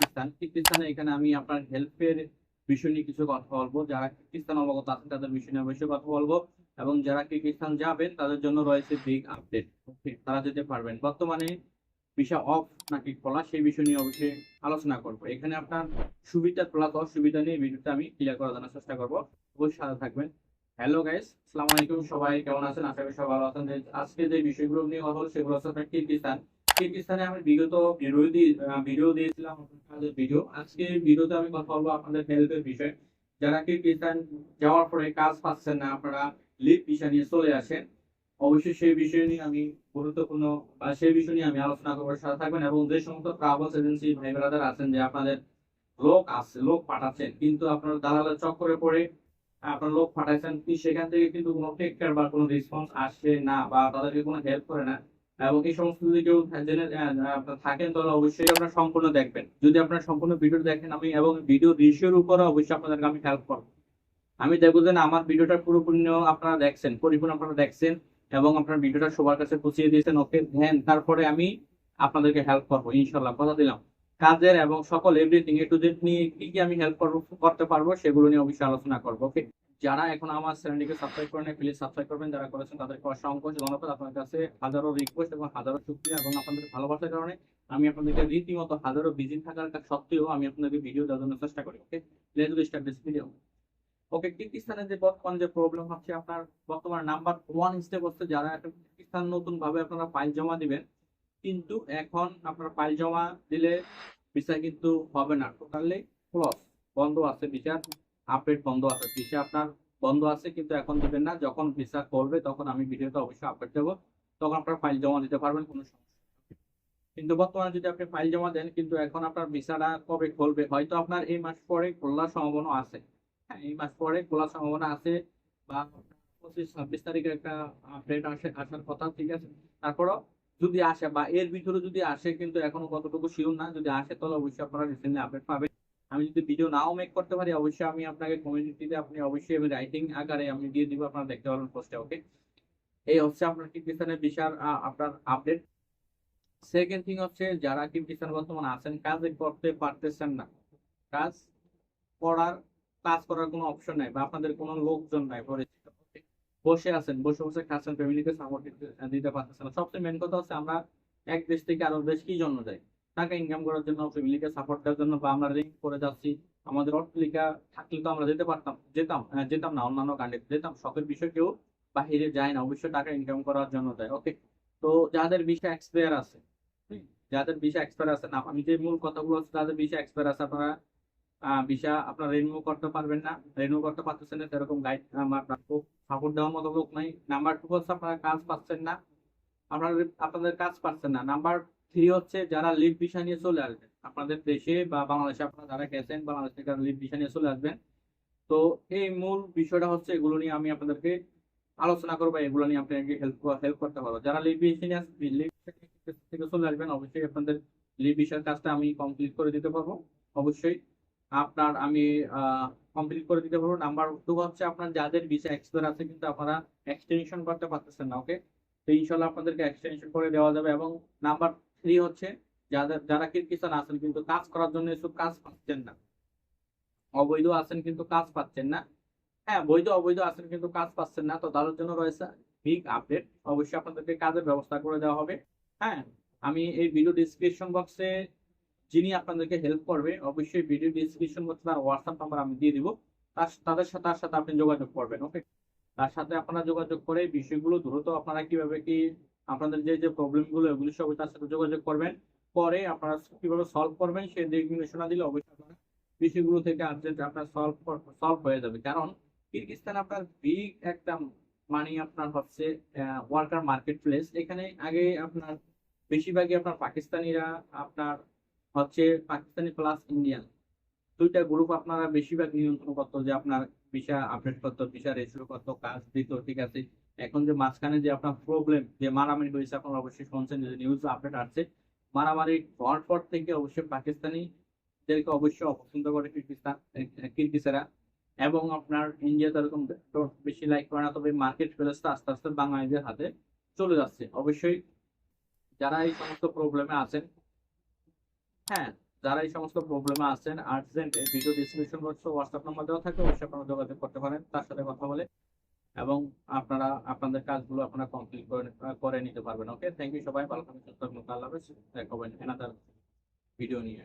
কিরগিজস্তান কিরগিজস্তানে এখানে আমি আপনার হেল্পের বিষয় নিয়ে কিছু কথা বলব। যারা কিরগিজস্তান অবগত আছেন, তাদের বিষয় নিয়ে অবশ্যই কথা বলব। এবং যারা কিরগিজস্তান যাবেন, তাদের জন্য রয়েছে বিগ আপডেট তারা যেতে পারবেন। বর্তমানে ভিসা অফ নাকি খোলা, সেই বিষয় নিয়ে অবশ্যই আলোচনা করব। এখানে আপনার সুবিধা প্লাস অসুবিধা নিয়ে ভিডিওটা আমি ক্লিয়ার করার জন্য চেষ্টা করব। অবশ্যই সাথে থাকবেন। হ্যালো গাইস আসসালামু আলাইকুম। সবাই কেমন আছেন? আশা করি সবাই ভালো আছেন। আজকে যে বিষয়গুলো নিয়ে কথা বলব, সেগুলো হচ্ছে আপনার কিরগিজস্তানে আমি বিগত ভিডিও ভিডিও দিয়েছিলাম আপনাদের ভিডিও আজকে ভিডিওতে আমি কথা বলব আপনাদের হেল্পের বিষয়। যারা কিরগিজস্তান যাওয়ার পরে কাজ পাচ্ছেন না, আপনারা লিভ ভিসা নিয়ে চলে আসেন। অবশ্যই সেই বিষয় নিয়ে আমি গুরুত্বপূর্ণ, বা সেই বিষয় নিয়ে আমি আলোচনা করবার সাথে থাকবেন এবং যে সমস্ত ট্রাভেলস এজেন্সি ভাই ব্রাদার আছেন, যে আপনাদের লোক আছে, লোক পাঠাচ্ছেন, কিন্তু আপনার দালালের চক্করে পড়ে আপনার লোক পাঠাইছেন সেখান থেকে কিন্তু কোনো টেক কেয়ার বা কোনো রেসপন্স আসে না, বা তাদেরকে কোনো হেল্প করে না। এবং এই সমস্ত যদি কেউ জেনে থাকেন, তাহলে অবশ্যই আপনার সম্পূর্ণ দেখবেন। যদি আপনার সম্পূর্ণ ভিডিও দেখেন আমি এবং ভিডিও রিসিওর উপরে অবশ্যই আপনাদেরকে আমি হেল্প করব। আমি দেখব যে আমার ভিডিওটা পুরোপুরি আপনারা দেখছেন, পরিপূর্ণ আপনারা দেখছেন এবং আপনার ভিডিওটা সবার কাছে পৌঁছিয়ে দিয়েছেন, ওকে? দেন তারপরে আমি আপনাদেরকে হেল্প করব ইনশাল্লাহ কথা দিলাম। কাজের এবং সকল এভরিথিং এ টু জেড নিয়ে কি কি আমি হেল্প করতে পারব, সেগুলো নিয়ে অবশ্যই আলোচনা করব, ওকে? যারা এখন আমার চ্যানেলটিকে সাবস্ক্রাইব করেন প্লিজ সাবস্ক্রাইব করবেন। যারা করেছেন তাদেরকে অসংখ্য ধন্যবাদ। আপনার কাছে হাজারো রিকোয়েস্ট এবং হাজারো শুক্রিয়া এবং আপনাদের ভালোবাসার কারণে আমি আপনাদেরকে রীতিমতো হাজারো বিজি থাকার সত্ত্বেও আমি আপনাদেরকে ভিডিও দেওয়ার জন্য চেষ্টা করি okay let's start this video okay কিরগিজস্তানের যে বর্তমান যে প্রবলেম হচ্ছে, আপনার বর্তমান নাম্বার ওয়ান স্টেপ হচ্ছে যারা একটা কিরগিজস্তান নতুন ভাবে আপনারা ফাইল জমা দিবেন, কিন্তু এখন আপনারা ফাইল জমা দিলে ভিসা কিন্তু হবে না। টোটালি ক্লোজ বন্ধ আছে ভিসা আপডেট বন্ধ আছে। ভিসা আপনার বন্ধ আছে, কিন্তু এখন দিবেন না। যখন ভিসা করবে, তখন আমি ভিডিওটা অবশ্যই আপডেট দেবো। তখন আপনার ফাইল জমা দিতে পারবেন, কোনো সমস্যা কিন্তু বর্তমানে যদি আপনি ফাইল জমা দেন, কিন্তু এখন আপনার ভিসাটা কবে খুলবে? হয়তো আপনার এই মাস পরে খোলার সম্ভাবনা আছে। হ্যাঁ এই মাস পরে খোলার সম্ভাবনা আছে বা পঁচিশ, ছাব্বিশ তারিখের একটা আপডেট আসে, আসার কথা, ঠিক আছে? তারপরও যদি আসে বা এর ভিতরে যদি আসে, কিন্তু এখনও কতটুকু শিওর না, যদি আসে, তাহলে অবশ্যই আপনারা রিসেন্টলি আপডেট পাবেন। আমি যদি ভিডিও নাও মেক করতে পারি, অবশ্যই আমি আপনাকে কমিউনিটিতে আপনি অবশ্যই আমি রাইটিং আকারে আমি দিয়ে দিব আপনারা দেখতে পারবেন পোস্টে ওকে এই হচ্ছে আপনার কিরগিজস্তানের বিশাল আপনার আপডেট সেকেন্ড থিং হচ্ছে যারা কিরগিজস্তান বর্তমানে আছেন, কাজ করতে পারতেছেন না। কাজ করার কাজ করার কোনো অপশন নাই বা আপনাদের কোনো লোকজন নাই পরিচিত বসে আছেন, বসে বসে খাচ্ছেন ফ্যামিলিকে সাপোর্ট দিতে পারতেছেন না। সবচেয়ে মেন কথা হচ্ছে আমরা এক দেশ থেকে আরও দেশ কি জন্য যাই টাকা ইনকাম করার জন্য ফ্যামিলিকে সাপোর্ট দেওয়ার জন্য বা আমরা রিং করে যাচ্ছি, আমাদের অট্টালিকা থাকলে তো আমরা যেতে পারতাম, যেতাম যেতাম না, অন্যান্য কাণ্ডে যেতাম, শখের বিষয় কেউ বাহিরে যায় না, অবশ্যই টাকা ইনকাম করার জন্য যায় ওকে তো যাদের বিষয় এক্সপায়ার আছে যাদের বিষয় এক্সপায়ার আছে, না, আমি যে মূল কথাগুলো হচ্ছে যাদের বিষয় এক্সপায়ার আছে, আপনারা ভিসা আপনারা রিনিউ করতে পারবেন না রিনিউ করতে পারতেছেন না, সেরকম গাইড আপনার সাপোর্ট দেওয়ার মতো লোক নাই নাম্বার টু হচ্ছে আপনারা কাজ পাচ্ছেন না আপনারা আপনাদের কাজ পাচ্ছেন না নাম্বার থ্রি হচ্ছে যারা লিভ ভিসা নিয়ে চলে আসবেন। আপনাদের দেশে বা বাংলাদেশে আপনারা যারা গেছেন বাংলাদেশ থেকে লিভ ভিসা নিয়ে চলে আসবেন। তো এই মূল বিষয়টা হচ্ছে এগুলো নিয়ে আমি আপনাদেরকে আলোচনা করব, এগুলো নিয়ে আপনাকে হেল্প হেল্প করতে পারব যারা লিভ ভিসা নিয়ে থেকে চলে আসবেন, অবশ্যই আপনাদের লিভ ভিসার কাজটা আমি কমপ্লিট করে দিতে পারব, অবশ্যই। আপনার আমি কমপ্লিট করে দিতে পারব। নাম্বার টু হচ্ছে আপনার যাদের ভিসা এক্সপায়ার আছে কিন্তু আপনারা এক্সটেনশন করতে পারতেছেন না ওকে তো ইনশাল্লাহ আপনাদেরকে এক্সটেনশন করে দেওয়া যাবে এবং নাম্বার থ্রি হচ্ছে, যাদের, যারা কিরগিজস্তান আছেন কিন্তু কাজ করার জন্য এসব কাজ পাচ্ছেন না। অবৈধ আছেন কিন্তু কাজ পাচ্ছেন না। হ্যাঁ বৈধ, অবৈধ আছেন কিন্তু কাজ পাচ্ছেন না। তো তাদের জন্য রয়েছে বিগ আপডেট অবশ্যই আপনাদেরকে কাজের ব্যবস্থা করে দেওয়া হবে। হ্যাঁ আমি এই ভিডিও ডিসক্রিপশন বক্সে যিনি আপনাদেরকে হেল্প করবে, অবশ্যই ভিডিও ডিসক্রিপশন বক্সে তার হোয়াটসঅ্যাপ নাম্বার আমি দিয়ে দিব। তার, তাদের সাথে, তার সাথে আপনি যোগাযোগ করবেন ওকে তার সাথে আপনারা যোগাযোগ করে বিষয়গুলো দ্রুত আপনারা কীভাবে কি আপনাদের যে যে প্রবলেমগুলো এগুলো সব তার সাথে যোগাযোগ করবেন। পরে আপনারা কীভাবে সলভ করবেন সেই দিক নির্দেশনা দিলে অবশ্যই আপনারা বিষয়গুলো থেকে আর্জেন্ট আপনার সলভ সলভ হয়ে যাবে। কারণ কিরগিজস্তান আপনার বিগ একটা মানে আপনার হচ্ছে ওয়ার্কার মার্কেট প্লেস এখানে আগে আপনার বেশিরভাগই আপনার পাকিস্তানিরা, আপনার হচ্ছে পাকিস্তানি প্লাস ইন্ডিয়ান দুইটা গ্রুপ আপনারা বেশিরভাগ নিয়ন্ত্রণ করতো যে আপনার ভিসা আপডেট করতো ভিসা রেজিস্টার করতো, কাজ দিত, ঠিক আছে। এখন যে মাঝখানে যে আপনার প্রবলেম যে মারামারি হয়েছে, আপনারা অবশ্যই শুনছেন, যে নিউজ আপডেট আসছে। মারামারি হওয়ার পর থেকে অবশ্যই পাকিস্তানিদেরকে অবশ্যই অপছন্দ করে কিরগিজস্তান কিরগিজেরা এবং আপনার ইন্ডিয়া এরকম বেশি লাইক করে না, তবে মার্কেট প্লেসটা আস্তে আস্তে বাঙালিদের হাতে চলে যাচ্ছে। অবশ্যই যারা এই সমস্ত প্রবলেমে আছেন হ্যাঁ যারা এই সমস্ত প্রবলেমে আছেন আর্জেন্ট ভিডিও ডিসক্রিপশন বক্সে হোয়াটসঅ্যাপ নাম্বার দেওয়া থাকে, অবশ্যই আপনারা যোগাযোগ করতে পারেন, তার সাথে কথা বলে এবং আপনারা, আপনাদের কাজগুলো আপনারা কমপ্লিট করে নিতে পারবেন ওকে থ্যাংক ইউ সবাই, ভালো থাকবেন, সুস্থ থাকবেন, আল্লাহ হাফেজ। ভিডিও নিয়ে।